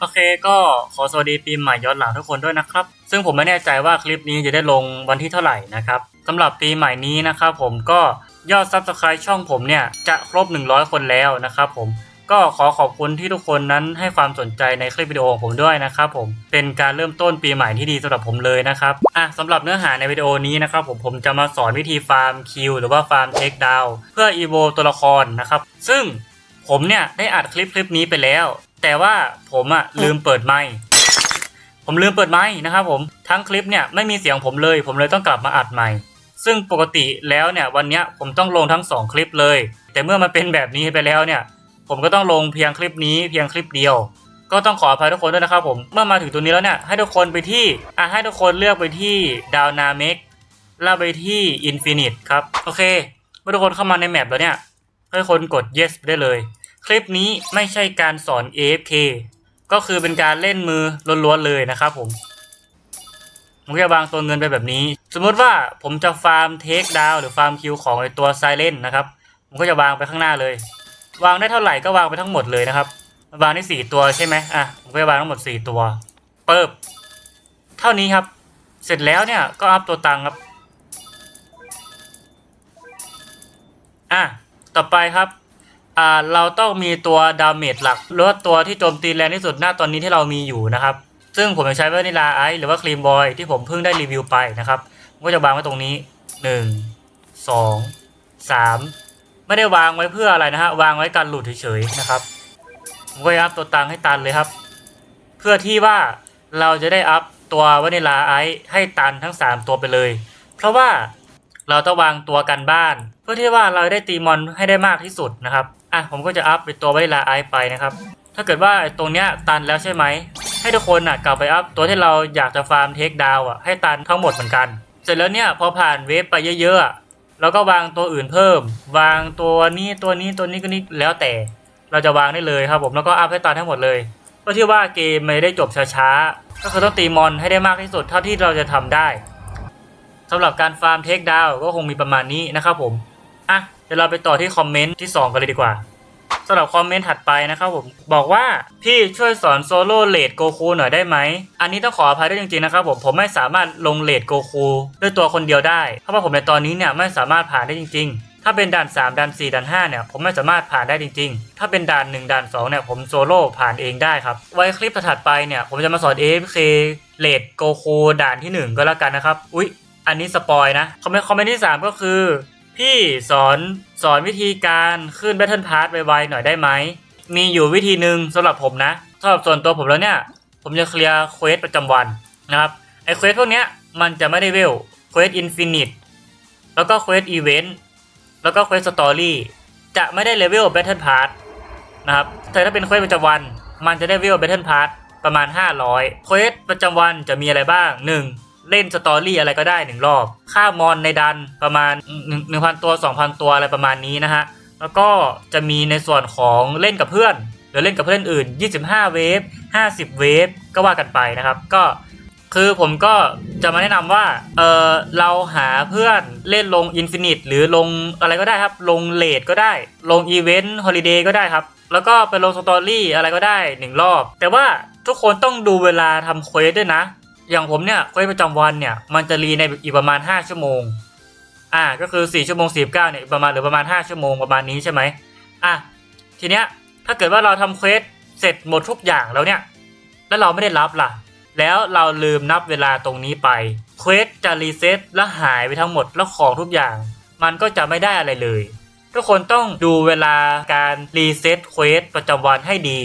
โอเคก็ขอสวัสดีปีใหม่ย้อนหลังทุกคนด้วยนะครับ ซึ่งผมไม่แน่ใจว่าคลิปนี้จะได้ลงวันที่เท่าไหร่นะครับสำหรับปีใหม่นี้นะครับผมก็ยอด Subscribe ช่องผมเนี่ยจะครบ 100 คนแล้วนะครับผมก็ขอขอบคุณที่ทุกคนนั้นให้ความสนใจในคลิปวิดีโอของผมด้วยนะครับผมเป็นการเริ่มต้นปีใหม่ที่ดีสำหรับผมเลยนะครับอะสำหรับเนื้อหาในวิดีโอนี้นะครับผมผมจะมาสอนวิธีฟาร์มคิวหรือว่าฟาร์มเทคดาวเพื่ออีโวตัวละครนะครับซึ่งผมเนี่ยได้อัดคลิปคลิปนี้ไปแล้ว แต่ว่าผมอะลืมเปิดไมค์ผมลืมเปิดไมค์นะครับผมทั้งคลิปเนี่ยไม่มีเสียงผมเลย ผมเลยต้องกลับมาอัดใหม่ซึ่งปกติแล้วเนี่ยวันเนี้ยผมต้องลงทั้งสองคลิปเลย แต่เมื่อมันเป็นแบบนี้ไปแล้วเนี่ย ผมก็ต้องลงเพียงคลิปนี้เพียงคลิปเดียว ก็ต้องขออภัยทุกคนด้วยนะครับผมเมื่อมาถึงตรงนี้แล้วเนี่ยให้ทุกคนไปที่อะให้ทุกคนเลือกไปที่ดาวนาเมกแล้วไปที่อินฟินิตครับโอเคเมื่อทุกคนเข้ามาในแมปแล้วเนี่ยให้ทุกคนกด yes ได้เลย คลิปนี้ไม่ใช่การสอน AFK ก็คือเป็นการเล่นมือล้วนๆเลยนะครับผมผมก็จะวางตัวเงินไปแบบนี้ สมมติว่าผมจะฟาร์มเทคดาวหรือฟาร์มคิวของไอตัวไซเลนนะครับ ผมก็จะวางไปข้างหน้าเลย วางได้เท่าไหร่ก็วางไปทั้งหมดเลยนะครับ วางได้สี่ตัวใช่ไหมอะผมก็จะวางทั้งหมดสี่ตัวเปิบเท่านี้ครับ เสร็จแล้วเนี่ยก็อัพตัวตังครับอะต่อไปครับ อ่าเราต้องมีตัวดาเมจหลักหรือว่าตัวที่โจมตีแรงที่สุดหน้าตอนนี้ที่เรามีอยู่นะครับ ซึ่งผมจะใช้วานิลาไอซ์หรือว่าครีมบอยที่ผมเพิ่งได้รีวิวไปนะครับก็จะวางไว้ตรงนี้หนึ่งสองสามไม่ได้วางไว้เพื่ออะไรนะฮะวางไว้การหลุดเฉยๆนะครับผมก็จะอัพตัวตังให้ตันเลยครับ เพื่อที่ว่าเราจะได้อัพตัววานิลาไอซ์ให้ตันทั้ง 3 ตัวไปเลย เพราะว่าเราต้องวางตัวกันบ้าน เพื่อที่ว่าเราได้ตีมอนให้ได้มากที่สุดนะครับ อะผมก็จะอัพเป็นตัวไวลาไอไปนะครับ ถ้าเกิดว่าตรงเนี้ยตันแล้วใช่ไหม ให้ทุกคนอะกลับไปอัพตัวที่เราอยากจะฟาร์มเทคดาวอะให้ตันทั้งหมดเหมือนกัน เสร็จแล้วเนี่ยพอผ่านเวฟไปเยอะๆเราก็วางตัวอื่นเพิ่ม วางตัวนี้ตัวนี้ตัวนี้ก็นี้แล้วแต่ เราจะวางได้เลยครับผมแล้วก็อัพให้ตันทั้งหมดเลยเพื่อที่ว่าเกมไม่ได้จบช้าๆก็คือต้องตีมอนให้ได้มากที่สุดเท่าที่เราจะทำได้สำหรับการฟาร์มเทคดาวก็คงมีประมาณนี้นะครับผม อะ เดี๋ยวเราไปต่อที่คอมเมนต์ที่สองกันเลยดีกว่าสำหรับคอมเมนต์ถัดไปนะครับผมบอกว่าพี่ช่วยสอนโซโล่เลดโกคูหน่อยได้ไหม อันนี้ต้องขออภัยด้วยจริงๆนะครับผมผมไม่สามารถลงเลดโกคูด้วยตัวคนเดียวได้ เพราะว่าผมในตอนนี้เนี่ยไม่สามารถผ่านได้จริง ๆ ถ้าเป็นด่าน 3ด่าน4ด่าน5เนี่ยผมไม่สามารถผ่านได้จริง ๆ ถ้าเป็นด่าน 1ด่าน2เนี่ยผมโซโล่ผ่านเองได้ครับ ไว้คลิปถัดไปเนี่ยผมจะมาสอน AFK เลดโกคูด่านที่ 1 ก็แล้วกันนะครับอุ๊ยอันนี้สปอยนะคอมเมนต์คอมเมนต์ที่ 3 ก็คือ พี่สอนสอนวิธีการขึ้น Battle Pass ไวๆหน่อยได้ไหม มีอยู่วิธีหนึ่งสำหรับผมนะสำหรับส่วนตัวผมแล้วเนี่ย ผมจะเคลียร์เควสประจำวันนะครับ ไอ้เควสพวกเนี้ยมันจะไม่ได้เวลเควสอินฟินิตแล้วก็เควสอีเวนต์แล้วก็เควสสตอรี่จะไม่ได้เลเวล Battle Pass นะครับแต่ถ้าเป็นเควสประจำวัน มันจะได้เวล Battle Pass ประมาณ 500เควสประจำวันจะมีอะไรบ้าง 1. เล่นสตอรี่อะไรก็ได้หนึ่งรอบ ค่ามอนในดันประมาณ1 1,000 ตัว 2,000 ตัวอะไรประมาณนี้นะฮะ แล้วก็จะมีในส่วนของเล่นกับเพื่อน หรือเล่นกับเพื่อนอื่น 25 เวฟ 50 เวฟ ก็ว่ากันไปนะครับ ก็คือผมก็จะมาแนะนำว่า เออเราหาเพื่อนเล่นลงอินฟินิตหรือลงอะไรก็ได้ครับ ลงเลดก็ได้ ลงอีเวนต์ฮอลิเดย์ก็ได้ครับ แล้วก็ไปลงสตอรี่อะไรก็ได้หนึ่งรอบ แต่ว่าทุกคนต้องดูเวลาทำเควสด้วยนะ อย่างผมเนี่ยเควสประจำวันเนี่ยมันจะรีในอีกประมาณ 5 ชั่วโมง อ่าก็คือ 4 ชั่วโมง 49เนี่ยประมาณหรือประมาณ 5 ชั่วโมงประมาณนี้ใช่ไหมอะทีเนี้ยถ้าเกิดว่าเราทำเควสเสร็จหมดทุกอย่างแล้วเนี่ย แล้วเราไม่ได้รับล่ะ แล้วเราลืมนับเวลาตรงนี้ไปเควสจะรีเซ็ตแล้วหายไปทั้งหมดแล้วของทุกอย่าง มันก็จะไม่ได้อะไรเลย ทุกคนต้องดูเวลาการรีเซ็ตเควสประจำวันให้ดี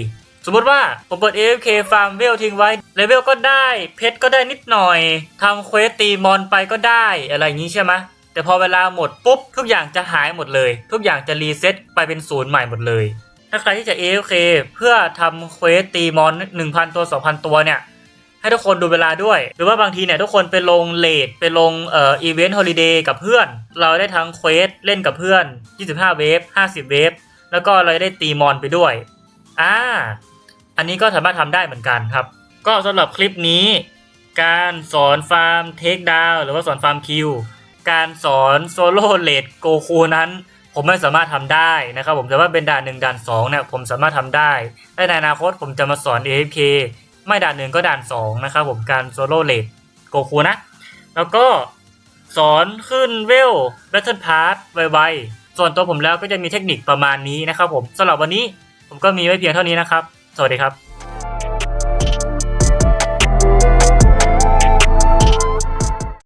สมมติว่าผมเปิด AFK ฟาร์มเวลทิ้งไว้เลเวลก็ได้ เพชรก็ได้นิดหน่อยทำเควสตีมอนไปก็ได้อะไรอย่างนี้ใช่ไหมแต่พอเวลาหมดปุ๊บ ทุกอย่างจะหายหมดเลย ทุกอย่างจะรีเซ็ตไปเป็นศูนย์ใหม่หมดเลย ถ้าใครที่จะ AFK เพื่อทำเควสตีมอน 1,000 ตัว 2,000 ตัวเนี่ย ให้ทุกคนดูเวลาด้วย หรือว่าบางทีเนี่ยทุกคนไปลงเลทไปลงเอ่ออีเวนต์ฮอลิเดย์กับเพื่อน เราได้ทั้งเควสเล่นกับเพื่อน 25 เวฟ 50 เวฟ แล้วก็เราได้ตีมอนไปด้วยอ่า อันนี้ก็สามารถทำได้เหมือนกันครับ ก็สำหรับคลิปนี้ การสอนฟาร์มเทคดาวหรือว่าสอนฟาร์มคิวการสอนโซโล่เลดโกคูนั้น ผมไม่สามารถทำได้นะครับผมแต่ว่าเป็นด่านหนึ่งด่านสองเนี่ยผมสามารถทำได้และในอนาคตผมจะมาสอน AFK ไม่ด่านหนึ่งก็ด่านสองนะครับผมการโซโล่เลดโกคูนะ แล้วก็สอนขึ้นเวล Battle Pass ไวๆส่วนตัวผมแล้วก็จะมีเทคนิคประมาณนี้นะครับผมสำหรับวันนี้ผมก็มีไว้เพียงเท่านี้นะครับ สวัสดีครับ